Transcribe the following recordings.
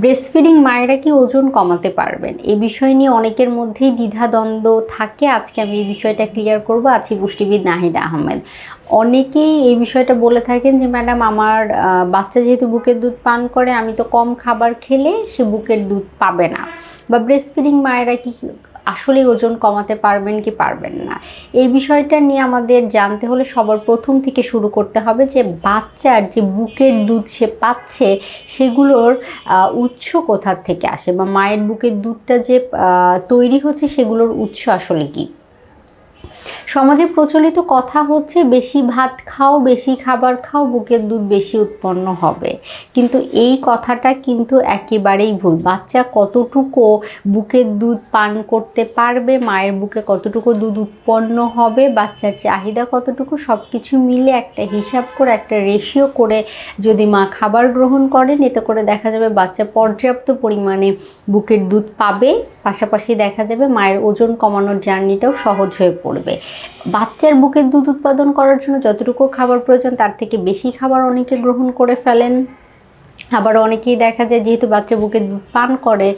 Breast feeding মায়েরা কি ওজন কমাতে পারবেন? এই বিষয় নিয়ে অনেকের মধ্যেই দ্বিধাদ্বন্দ্ব থাকে। আজকে আমি এই বিষয়টা ক্লিয়ার করব। আছি পুষ্টিবিদ নাহিদ আহমেদ। অনেকেই এই বিষয়টা বলে থাকেন যে, ম্যাডাম, আমার বাচ্চা যেহেতু বুকের দুধ পান করে, আমি তো কম খাবার খেলে সে বুকের দুধ পাবে না। বা ব্রেস্টফিডিং মায়েরা কি আসলে ওজন কমাতে পারবেন কি পারবেন না। এই বিষয়টা নিয়ে আমাদের জানতে হলে সবার প্রথম থেকে শুরু করতে হবে যে বাচ্চার যে বুকের দুধ সে পাচ্ছে, সেগুলোর উৎস কোথার থেকে আসে? বা মায়ের বুকের দুধটা যে তৈরি হচ্ছে, সেগুলোর উৎস আসলে কি? সমাজে প্রচলিত কথা হচ্ছে, বেশি ভাত খাও, বেশি খাবার খাও, বুকের দুধ বেশি উৎপন্ন হবে। কিন্তু এই কথাটা কিন্তু একেবারেই ভুল। বাচ্চা কতটুকু বুকের দুধ পান করতে পারবে, মায়ের বুকে কতটুকু দুধ উৎপন্ন হবে, বাচ্চার চাহিদা কতটুকু সব কিছু মিলে একটা হিসাব করে, একটা রেশিও করে যদি মা খাবার গ্রহণ করেন, এতে করে দেখা যাবে বাচ্চা পর্যাপ্ত পরিমাণে বুকের দুধ পাবে। পাশাপাশি দেখা যাবে মায়ের ওজন কমানোর জার্নিটাও সহজ হয়ে পড়বে। বাচ্চার বুকের দুধ উৎপাদন করার জন্য যতটুকু খাবার প্রয়োজন, তার থেকে বেশি খাবার অনেকে গ্রহণ করে ফেলেন। আবার অনেকেই দেখা যায়, যেহেতু বাচ্চা বুকের দুধ পান করে,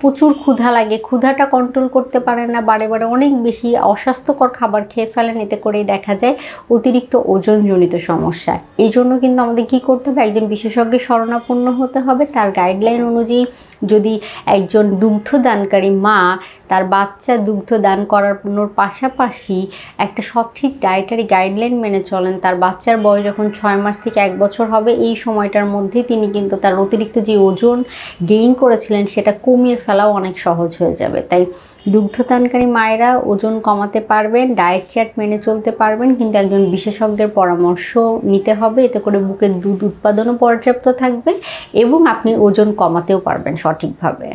প্রচুর ক্ষুধা লাগে। ক্ষুধাটা কন্ট্রোল করতে পারে না, বারে বারে অনেক বেশি অস্বাস্থ্যকর খাবার খেয়ে ফেলেন। এতে করেই দেখা যায়, অতিরিক্ত ওজনজনিত সমস্যা। এই জন্য কিন্তু আমাদের কী করতে হবে? একজন বিশেষজ্ঞের শরণাপন্ন হতে হবে। তার গাইডলাইন অনুযায়ী যদি একজন দুগ্ধদানকারী মা তার বাচ্চা দুগ্ধ দান করানোর পাশাপাশি একটা সঠিক ডায়েটারি গাইডলাইন মেনে চলেন, তার বাচ্চার বয়স যখন ছয় মাস থেকে এক বছর হবে, এই সময়টার মধ্যেই তিনি কিন্তু তার অতিরিক্ত যে ওজন গেইন করেছিলেন, সেটা কমিয়ে ফেলাও অনেক সহজ হয়ে যাবে। তাই দুগ্ধদানকারী মায়েরা ওজন কমাতে পারবেন ডায়েট চার্ট মেনে চলতে পারবেন, কিন্তু একজন বিশেষজ্ঞের পরামর্শ নিতে হবে। এতে করে বুকের দুধ উৎপাদনও পর্যাপ্ত থাকবে এবং আপনি ওজন কমাতেও পারবেন সঠিকভাবে।